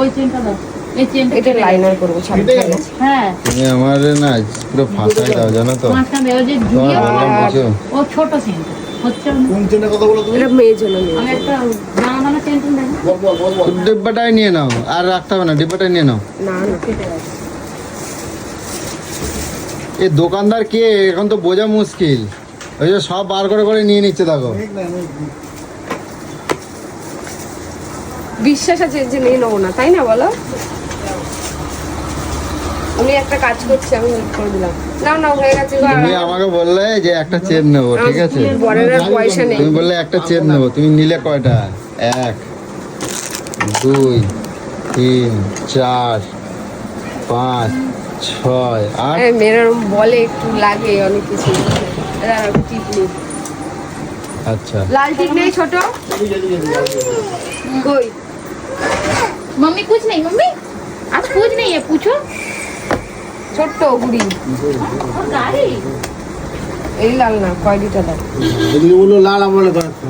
ওই চেনটা দাও। এটা লাইনার করব হ্যাঁ। তুমি আমার না পুরো ফাঁসাই দাও জানো তো। ও ছোট চেনটা ডিব্বাটাই নিয়ে নাও আর রাখতে হবে না ডিব্বাটাই নিয়ে নাও। না না দোকানদার কে? এখন তো বোঝা মুশকিল। ওই যে সব বার করে করে নিয়ে নিচ্ছে দেখো। ঠিক না আমি বিশ্বাস আছে যে নিয়ে নেব না তাই না বলো? উনি একটা কাজ করছে আমি হেল্প করে দিলাম। নাও নাও হয়ে গেছে তুমি আমাকে বললে যে একটা চেন নেব ঠিক আছে? বরের পয়সা নেই। তুমি বললে একটা চেন নেব তুমি নিলে কয়টা? এক দুই তিন চার পাঁচ ছয় মেয়েরা বলে একটু লাগে অনেক কিছু। আচ্ছা। লাল টিপ নেই ছোট? কই? मम्मी कुछ नहीं मम्मी आज कुछ नहीं है पूछो ছোট্ট গুড়ি और गाड़ी এই লাল না কয় লিটার দাও এদিকে বললো লাল আমার বলে কয়েকটা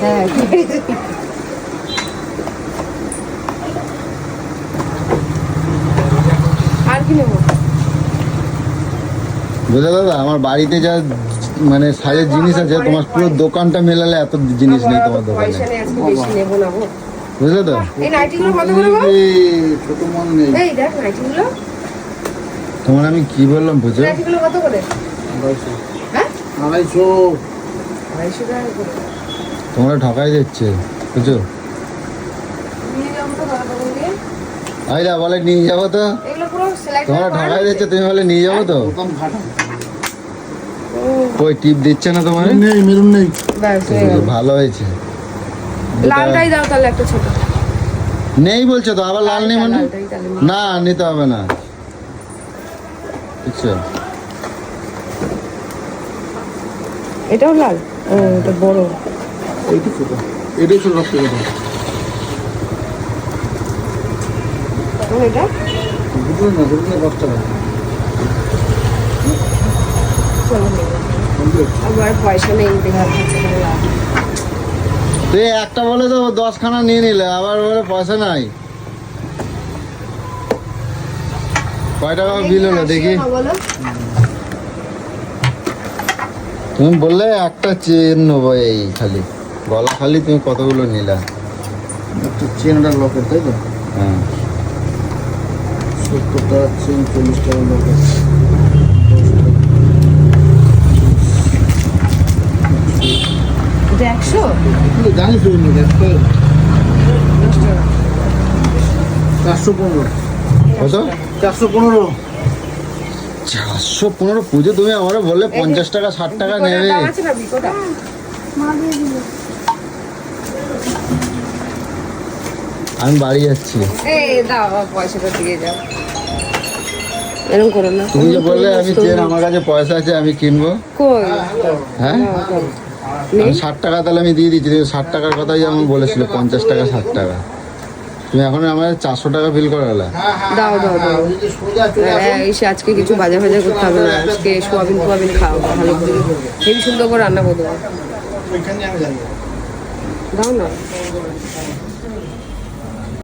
হ্যাঁ ঠিক আছে। আর কি নেবো বুঝলে দাদা আমার বাড়িতে যা মানে সাজের জিনিস আছে তোমার পুরো দোকানটা মেলালে এত জিনিস নেই তোমার দোকানে পয়সা নেই আজকে বেশি নেবো না গো বুঝলে তো? এই নাইটিগুলো কত করে ছোট মন নেই। এই দেখ নাইটিগুলো তোমার আমি কি বললাম বুঝো? নাইটিগুলো কত করে? হ্যাঁ? আড়াইশো। আড়াইশো টাকা করে। তোমরা ঠকাই দিচ্ছে দিয়ে আইরা বলে নিয়ে যাব তো। এগুলো পুরো সেলাই তোমরা ঠকাই দিচ্ছে। তুমি বলে নিয়ে যাব তো? কই টিপ দিচ্ছে না তোমার? নেই মেরুন নেই। ভালো হয়েছে। লালটাই দাও তাহলে একটা ছোট। নেই বলছো তো আবার লাল নেই মানে। না নিতে হবে না। বুঝছ এটাও লাল? ও এটা বড়। এইটি ছোট। এটাই ছোট কথা এটা? না বুঝলে দশ টাকা আমার পয়সা নেই বেকার তুই একটা বলে তো দশখানা নিয়ে নিলে আবার বলে পয়সা নাই। কয় টাকা বিল হলো দেখি। তুমি বললে একটা চেন নেব এই খালি। গলা খালি তুমি কতগুলো নিলা? একটা চেন একটা লকেট তাই তো? হ্যাঁ। সত্তর টাকা চেন চল্লিশ টাকা লকেট একশো? জানিস চারশো পনেরো। কত? চারশো পনেরো। চারশো পনেরো? পুজো তুমি আমারে বললে পঞ্চাশ টাকা ষাট টাকা নেবে। আমি বাড়ি যাচ্ছি। এই দাও আমার পয়সাটা দিয়ে যাও এরকম করো না। তুমি যে বললে আমি চেন আমার কাছে পয়সা আছে আমি কিনবো। হ্যাঁ? ষাট টাকা তাহলে আমি দিয়ে দিচ্ছি ষাট টাকার কথাই যেমন বলেছিল পঞ্চাশ টাকা ষাট টাকা। তুমি এখন আমার চারশো টাকা বিল করালে। দাও দাও দাও। হ্যাঁ, এসে আজকে কিছু বাজা ভাজা করতে হবে না। আজকে সোয়াবিন ফোয়াবিন খাও ভালো সুন্দর করে রান্না করে দেবো। ওইখানে আমি যাই দাও না।